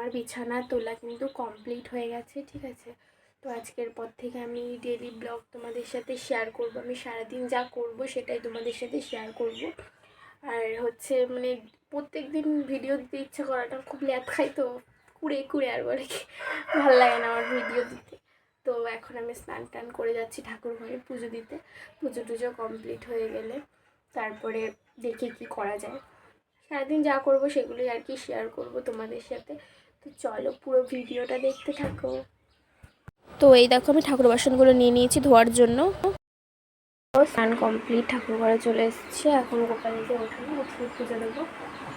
আমার বিছানা তোলা কিন্তু কমপ্লিট হয়ে গেছে, ঠিক আছে? তো আজকের পর থেকে আমি ডেলি ব্লগ তোমাদের সাথে শেয়ার করব। আমি সারাদিন যা করব সেটাই তোমাদের সাথে শেয়ার করব। আর হচ্ছে মানে প্রত্যেক দিন ভিডিও দিতে ইচ্ছা করাটা খুব ল্যাদ খাই তো কুড়ে কুড়ে আর বলে কি, ভালো লাগে না আমার ভিডিও দিতে। তো এখন আমি স্নান টান করে যাচ্ছি ঠাকুর ঘরে পুজো দিতে। পুজো টুজো কমপ্লিট হয়ে গেলে তারপরে দেখি কি করা যায়। সারাদিন যা করব সেগুলোই আর কি শেয়ার করব তোমাদের সাথে। তো চলো পুরো ভিডিওটা দেখতে থাকো। তো এই দেখো আমি ঠাকুর বাসনগুলো নিয়ে নিয়েছি ধোয়ার জন্য। স্নান কমপ্লিট ঠাকুর ঘরে চলে এসেছি। এখন গোপালকে ওঠানো উঠিয়ে পুজো দেবো।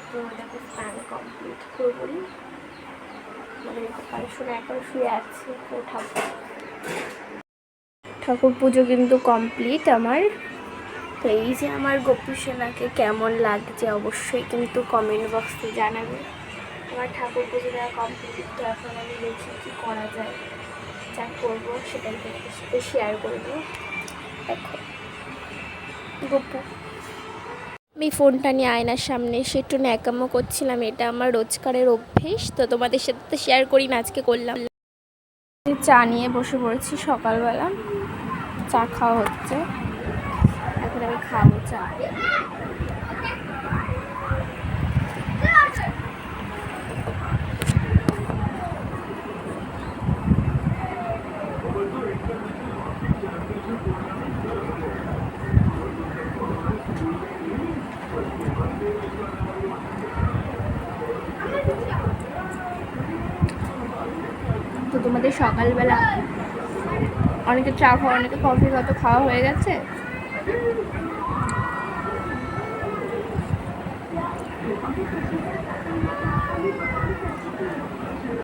তো দেখো স্নান কমপ্লিট পুরোপুরি। মানে গোপাল শুনে এখন শুয়ে আছে ওঠাবো ঠাকুর পুজো কিন্তু কমপ্লিট আমার। তো এই যে আমার গোপী সেনাকে কেমন লাগছে অবশ্যই কিন্তু কমেন্ট বক্সে জানাবে। আমার ঠাকুর পুজো দেওয়া কমপ্লিট তো এখন আমি দেখি কী করা যায়। যা করব সেটাই সাথে শেয়ার করব দেখো। গপু। আমি ফোনটা নিয়ে আয়নার সামনে এসে একটু ন্যাকামো করছিলাম। এটা আমার রোজকারের অভ্যেস তো তোমাদের সাথে তো শেয়ার করি না আজকে করলাম। চা নিয়ে বসে পড়েছি সকালবেলা। চা খাওয়া হচ্ছে। এখন আমি খাব চা। তো তোমাদের সকালবেলা অনেকে চা খাওয়া অনেকে কফি কত খাওয়া হয়ে গেছে।